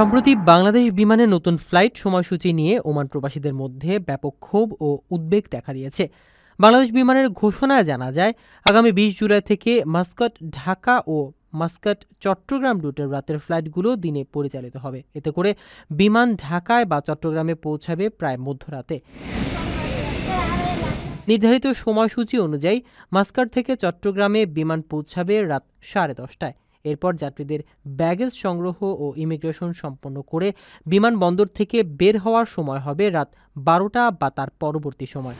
সম্প্রতি বাংলাদেশ বিমানের নতুন ফ্লাইট সময়সূচি নিয়ে ওমান প্রবাসীদের মধ্যে ব্যাপক ক্ষোভ ও উদ্বেগ দেখা দিয়েছে। বাংলাদেশ বিমানের ঘোষণায় জানা যায়, আগামী বিশ জুলাই থেকে মাস্কট, ঢাকা ও মাস্কাট, চট্টগ্রাম রুটের রাতের ফ্লাইটগুলো দিনে পরিচালিত হবে। এতে করে বিমান ঢাকায় বা চট্টগ্রামে পৌঁছাবে প্রায় মধ্যরাতে। নির্ধারিত সময়সূচি অনুযায়ী মাস্কাট থেকে চট্টগ্রামে বিমান পৌঁছাবে রাত সাড়ে দশটায়। এরপর যাত্রীদের ব্যাগেজ সংগ্রহ ও ইমিগ্রেশন সম্পন্ন করে বিমানবন্দর থেকে বের হওয়ার সময় হবে রাত বারোটা বা তার পরবর্তী সময়।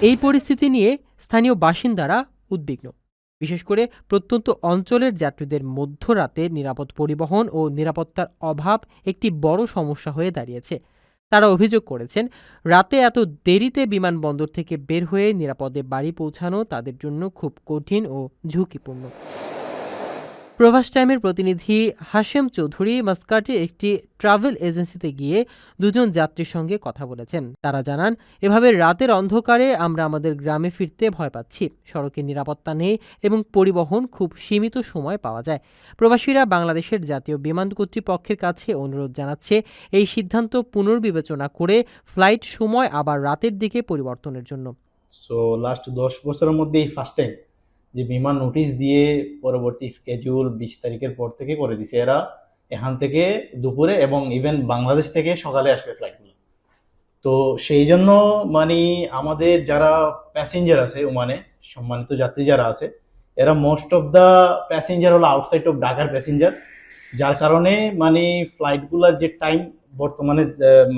এই পরিস্থিতি নিয়ে স্থানীয় বাসিন্দারা উদ্বিগ্ন। বিশেষ করে প্রত্যন্ত অঞ্চলের যাত্রীদের মধ্যরাতে নিরাপদ পরিবহন ও নিরাপত্তার অভাব একটি বড় সমস্যা হয়ে দাঁড়িয়েছে। তারা অভিযোগ করেছেন, রাতে এত দেরিতে বিমানবন্দর থেকে বের হয়ে নিরাপদে বাড়ি পৌঁছানো তাদের জন্য খুব কঠিন ও ঝুঁকিপূর্ণ। প্রভাস টাইমের প্রতিনিধি হাশেম চৌধুরী মাস্কাটে একটি ট্রাভেল এজেন্সিতে গিয়ে দুজন যাত্রীর সঙ্গে কথা বলেছেন। তারা জানান, এভাবে রাতের অন্ধকারে আমরা আমাদের গ্রামে ফিরতে ভয় পাচ্ছি। সড়কে নিরাপত্তা নেই এবং পরিবহন খুব সীমিত সময় পাওয়া যায়। প্রবাসীরা বাংলাদেশের জাতীয় বিমান কর্তৃপক্ষের কাছে অনুরোধ জানাচ্ছে, এই সিদ্ধান্ত পুনর্বিবেচনা করে ফ্লাইট সময় আবার রাতের দিকে পরিবর্তনের জন্য। সো লাস্ট দশ বছরের মধ্যে এই ফার্স্ট টাইম যে বিমান নোটিশ দিয়ে পরবর্তী স্কেজুল বিশ তারিখের পর থেকে করে দিছে। এরা এখান থেকে দুপুরে এবং ইভেন বাংলাদেশ থেকে সকালে আসবে ফ্লাইটগুলো তো সেই জন্য মানে আমাদের যারা প্যাসেঞ্জার আছে ওমানে, সম্মানিত যাত্রী যারা আছে, এরা মোস্ট অফ দ্য প্যাসেঞ্জার হলো আউটসাইড অফ ঢাকার প্যাসেঞ্জার যার কারণে মানে ফ্লাইটগুলোর যে টাইম বর্তমানে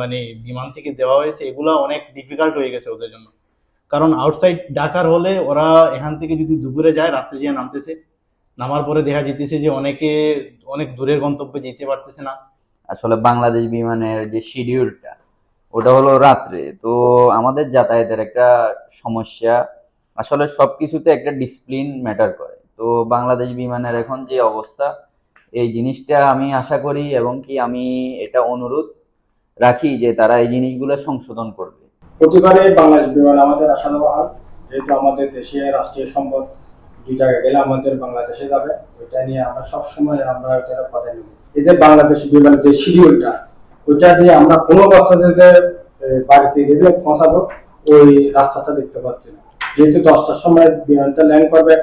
মানে বিমান থেকে দেওয়া হয়েছে, এগুলো অনেক ডিফিকাল্ট হয়ে গেছে ওদের জন্য। কারণ আউটসাইড ঢাকার হলে ওরা এখান থেকে যদি দুপুরে যায়, রাত্রে যেয়ে নামতেছে। নামার পরে দেখা যেতেছে যে অনেকে, অনেক দূরের গন্তব্যে যেতে পারতেছে না। আসলে বাংলাদেশ বিমানের যে শিডিউলটা ওটা হলো রাত্রে। তো আমাদের যাতায়াতের একটা সমস্যা। আসলে সব কিছুতে একটা ডিসিপ্লিন ম্যাটার করে। তো বাংলাদেশ বিমানের এখন যে অবস্থা, এই জিনিসটা আমি আশা করি এবং কি আমি এটা অনুরোধ রাখি যে তারা এই জিনিসগুলো সংশোধন করবে। প্রতিবারে বাংলাদেশ বিমান আমাদের আশা দেওয়া যেহেতু আমাদের দেশে রাষ্ট্রীয় সম্পদ দুই গেলে আমাদের বাংলাদেশে যাবে, ওইটা নিয়ে আমরা সবসময় আমরা ওইটা প্রাধান্য দিই এদের বাংলাদেশ বিমান যে শিডিউলটা ওইটা দিয়ে আমরা কোনো বাচ্চাদের বাড়িতে গেলে ফসাবো ওই রাস্তাটা দেখতে পাচ্ছি না। যেহেতু দশটার সময় বিমানটা ল্যান্ড করবে,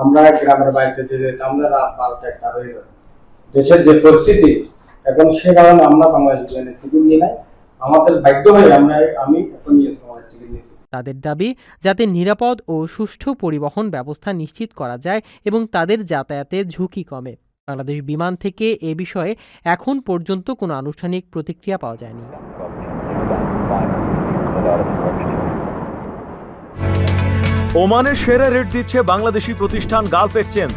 আমরা গ্রামের বাড়িতে যেতে যেতে আমরা রাত বারোটা একটা হয়ে যাবে। দেশের যে পরিস্থিতি এখন সে কারণে আমরা বাংলাদেশ বিমানের টিকিট নিয়ে নাই। আমাদের ভাগ্য হয়ে আমরা আমি এখন নিয়েছি আমার টিকিট নিয়েছি। তাদের দাবি যাতে নিরাপদ ও সুষ্ঠু পরিবহন ব্যবস্থা নিশ্চিত করা যায় এবং তাদের যাতায়াতে ঝুঁকি কমে। বাংলাদেশ বিমান থেকে এ বিষয়ে এখন পর্যন্ত কোনো আনুষ্ঠানিক প্রতিক্রিয়া পাওয়া যায়নি। ওমানের সেরা রেট দিচ্ছে বাংলাদেশি প্রতিষ্ঠান গালফ এক্সচেঞ্জ।